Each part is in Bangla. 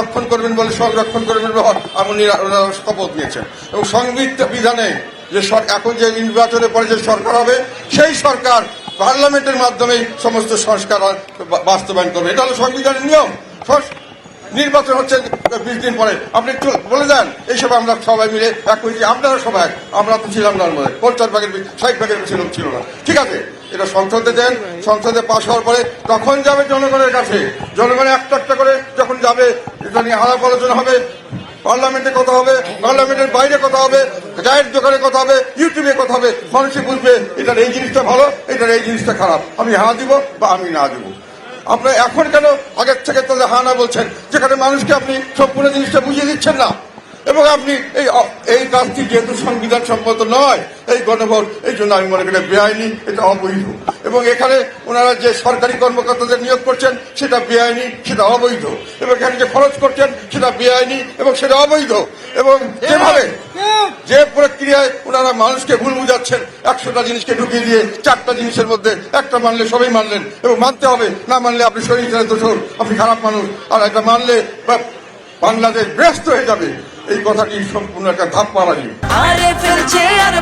রক্ষণ করবেন বলে সংরক্ষণ করবেন ওনারা শপথ নিয়েছেন। এবং সংবিধান বিধানে যে এখন যে নির্বাচনের পরে যে সরকার হবে, সেই সরকার পার্লামেন্টের মাধ্যমে সমস্ত সংস্কার বাস্তবায়ন করবে। এটা হলো সংবিধানের নিয়ম। নির্বাচন হচ্ছে বিশ দিন পরে। আপনি একটু বলে দেন, এইসব আমরা সবাই মিলে এক হয়েছি। আপনারা সবাই। আমরা তো ছিলাম না মধ্যে পঞ্চাশ ভাগের ষাট ভাগের লোক ছিল না। ঠিক আছে? এটা সংসদে দেন। সংসদে পাশ হওয়ার পরে তখন যাবে জনগণের কাছে। জনগণের একটা একটা করে যখন যাবে এটা নিয়ে আলাপ আলোচনা হবে, পার্লামেন্টে কথা হবে, পার্লামেন্টের বাইরে কথা হবে, চায়ের দোকানে কথা হবে, ইউটিউবে কথা হবে, মানুষে বুঝবে এটার এই জিনিসটা ভালো, এটার এই জিনিসটা খারাপ। আমি হা দিব বা আমি না দিব। আপনার এখন কেন আগের থেকে তাহলে হা না বলছেন? যেখানে মানুষকে আপনি সম্পূর্ণ জিনিসটা বুঝিয়ে দিচ্ছেন না। এবং আপনি এই এই কাজটি যেহেতু সংবিধান সম্মত নয়, এই গণভোট, এই জন্য আমি মনে করি বেআইনি, এটা অবৈধ। এবং এখানে ওনারা যে সরকারি কর্মকর্তাদের নিয়োগ করছেন, সেটা বেআইনি, সেটা অবৈধ। এবং এখানে যে খরচ করছেন, সেটা বেআইনি এবং সেটা অবৈধ। এবং যেভাবে, যে প্রক্রিয়ায় ওনারা মানুষকে ভুল বুঝাচ্ছেন, একশোটা জিনিসকে ঢুকিয়ে দিয়ে চারটা জিনিসের মধ্যে একটা মানলে সবাই মানলেন, এবং মানতে হবে। না মানলে আপনি শরীর দোষর আপনি খারাপ মানুষ। আর একটা মানলে বাংলাদেশ ব্যস্ত হয়ে যাবে। এই কথাটি সম্পূর্ণ একটা আরে ফেলছে আর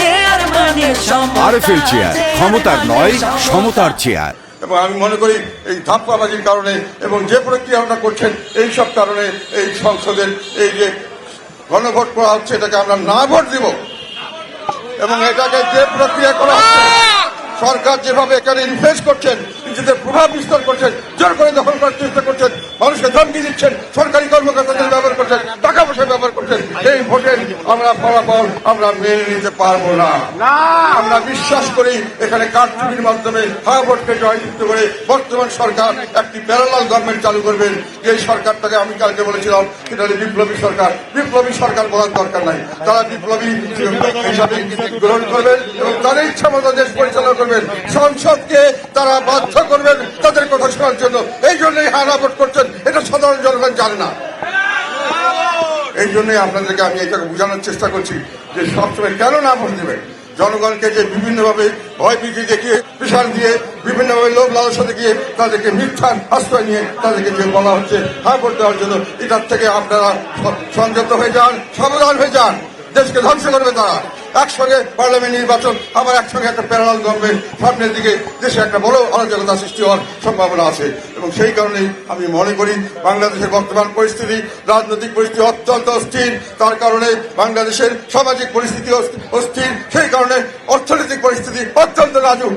চেয়ার মানে সমতা আরএফএল চেয়ার ক্ষমতার নয় সমতার চেয়ার। এবং আমি মনে করি এই ধাপ্পাবাজির কারণে এবং যে প্রক্রিয়া আমরা করছেন এই সব কারণে এই সংসদের এই যে গণভোট করা হচ্ছে এটাকে আমরা না ভোট দিব। এবং এটাকে যে প্রক্রিয়া করা হচ্ছে সরকার যেভাবে এখানে ইনভেস্ট করছেন নিজেদের প্রভাব বিস্তার করছেন জোর করে দখল করার চেষ্টা করছেন মানুষকে ধমকি দিচ্ছেন সরকারি কর্মকর্তাদের ব্যবহার করছেন পয়সা ব্যবহার করছেন। এই ভোটের আমরা ফলাফল আমরা মেনে নিতে পারব না। আমরা বিশ্বাস করি এখানে কারচুপির মাধ্যমে হা ভোটকে জয়যুক্ত করে বর্তমান সরকার একটি প্যারালাল গভর্নমেন্ট চালু করবেন। যে সরকারটাকে আমি কালকে বলেছিলাম সেটা বিপ্লবী সরকার। বিপ্লবী সরকার বলার দরকার নাই। তারা বিপ্লবী হিসাবে গ্রহণ করবেন এবং তাদের ইচ্ছা মতো দেশ পরিচালনা করবেন। সংসদকে তারা বাধ্য করবেন তাদের কথা শোনার জন্য। এই জন্যই হারা ভোট করছেন এটা সাধারণ জনগণ জানে না। এই জন্যই আপনাদেরকে আমি এটাকে বোঝানোর চেষ্টা করছি যে সবসময় কেন না ভোট দেবেন জনগণকে যে বিভিন্নভাবে ভয় বিক্রি দেখিয়ে প্রেশার দিয়ে বিভিন্নভাবে লোভ লালসা দেখিয়ে তাদেরকে মিথ্যার আশ্রয় নিয়ে তাদেরকে যে বলা হচ্ছে হ্যাঁ ভোট দেওয়ার জন্য, এটার থেকে আপনারা সংযত হয়ে যান, সাবধান হয়ে যান। দেশকে ধ্বংস করবে তারা। একসঙ্গে পার্লামেন্ট নির্বাচন, আবার একসঙ্গে একটা প্যারাল গভর্নমেন্ট সামনের দিকে দেশে একটা বড় অরাজকতা সৃষ্টি হওয়ার সম্ভাবনা আছে। এবং সেই কারণেই আমি মনে করি, বাংলাদেশের বর্তমান পরিস্থিতি, রাজনৈতিক পরিস্থিতি অত্যন্ত অস্থির। তার কারণে বাংলাদেশের সামাজিক পরিস্থিতি অস্থির। সেই কারণে অর্থনৈতিক পরিস্থিতি অত্যন্ত নাজুক।